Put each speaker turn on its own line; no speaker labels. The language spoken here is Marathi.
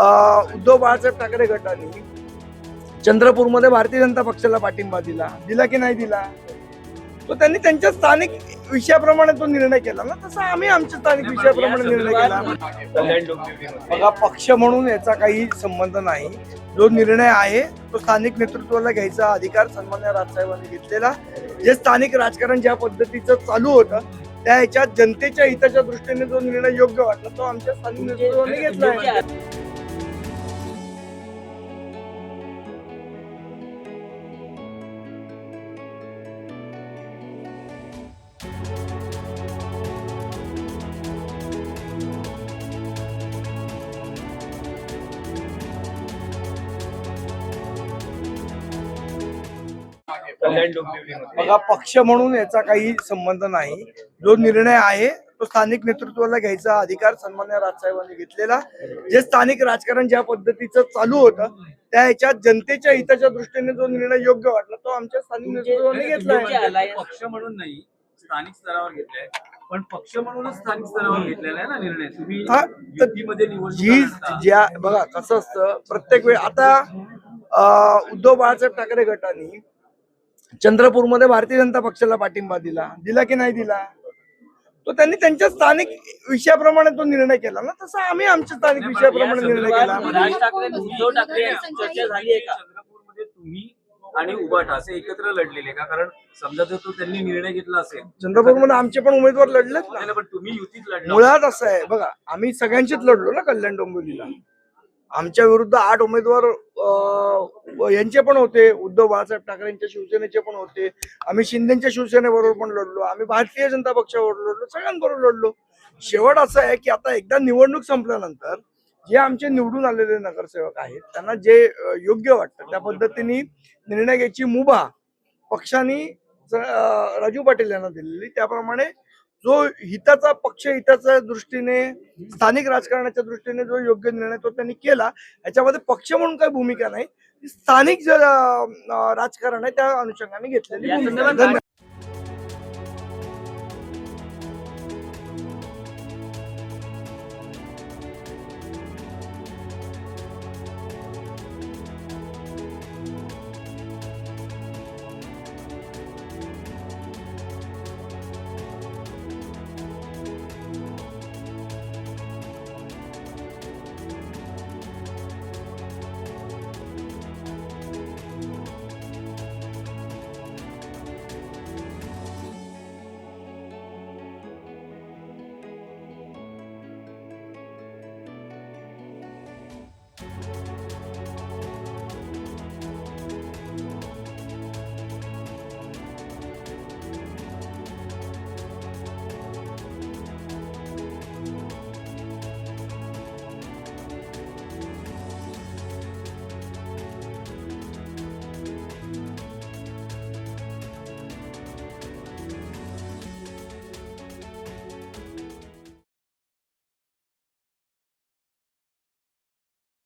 उद्धव बाळासाहेब ठाकरे गटाने चंद्रपूरमध्ये भारतीय जनता पक्षाला पाठिंबा दिला. दिला की नाही दिला? तो त्यांनी त्यांच्या स्थानिक विषयाप्रमाणे तो निर्णय केला ना. तसा आम्ही आमच्या स्थानिक विषयाप्रमाणे निर्णय केला. बघा पक्ष म्हणून याचा काही संबंध नाही. जो निर्णय आहे तो स्थानिक नेतृत्वाला घ्यायचा अधिकार सन्मान्य राजसाहेबांनी घेतलेला. जे स्थानिक राजकारण ज्या पद्धतीचं चालू होतं त्या ह्याच्यात जनतेच्या हिताच्या दृष्टीने जो निर्णय योग्य वाटला तो आमच्या स्थानिक नेतृत्वाने घेतला बघा पक्ष म्हणून याचा काही संबंध नाही. जो निर्णय आहे तो स्थानिक नेतृत्वाला घ्यायचा अधिकार सन्मान्य राजसाहेबांनी घेतलेला. जे स्थानिक राजकारण ज्या पद्धतीचं चालू होतं त्या ह्याच्यात जनतेच्या हिताच्या दृष्टीने जो निर्णय योग्य वाटला तो आमच्या स्थानिक नेतृत्वाने घेतला
पक्ष म्हणून नाही स्थानिक स्तरावर घेतलाय पण पक्ष म्हणूनच स्थानिक स्तरावर घेतलेला आहे ना निर्णय. तुम्ही
हा, ज्या बघा कसं असतं प्रत्येक वेळ आता उद्धव बाळासाहेब ठाकरे गटाने चंद्रपूरमध्ये भारतीय जनता पक्षाला पाठिंबा दिला. दिला की नाही दिला? तो त्यांनी त्यांच्या स्थानिक विषयाप्रमाणे तो निर्णय केला ना. तसा आम्ही आमच्या स्थानिक विषयाप्रमाणे निर्णय केला.
तुम्ही आणि उबाटा असे एकत्र लढलेले का? कारण समजा जर तो त्यांनी निर्णय घेतला असेल
चंद्रपूरमध्ये आमचे पण उमेदवार लढलेत
पण तुम्ही युतीत लढला.
मुळात असं आहे. बघा आम्ही सगळ्यांचीच लढलो ना कल्याण डोंबिवलीला. आमच्या विरुद्ध आठ उमेदवार यांचे पण होते उद्धव बाळासाहेब ठाकरे यांच्या शिवसेनेचे पण होते आम्ही शिंदेच्या शिवसेनेबरोबर पण लढलो आम्ही भारतीय जनता पक्षाबरोबर लढलो सगळ्यांबरोबर लढलो. शेवट असं आहे की आता एकदा निवडणूक संपल्यानंतर जे आमचे निवडून आलेले नगरसेवक आहेत त्यांना जे योग्य वाटतं त्या पद्धतीने निर्णय घ्यायची मुभा पक्षाने राजू पाटील यांना दिलेली. त्याप्रमाणे जो हिताचा पक्ष हिताच्या दृष्टीने स्थानिक राजकारणाच्या दृष्टीने जो योग्य निर्णय तो त्यांनी केला याच्यामध्ये पक्ष म्हणून काही भूमिका नाही स्थानिक जे राजकारण आहे त्या अनुषंगाने घेतलेली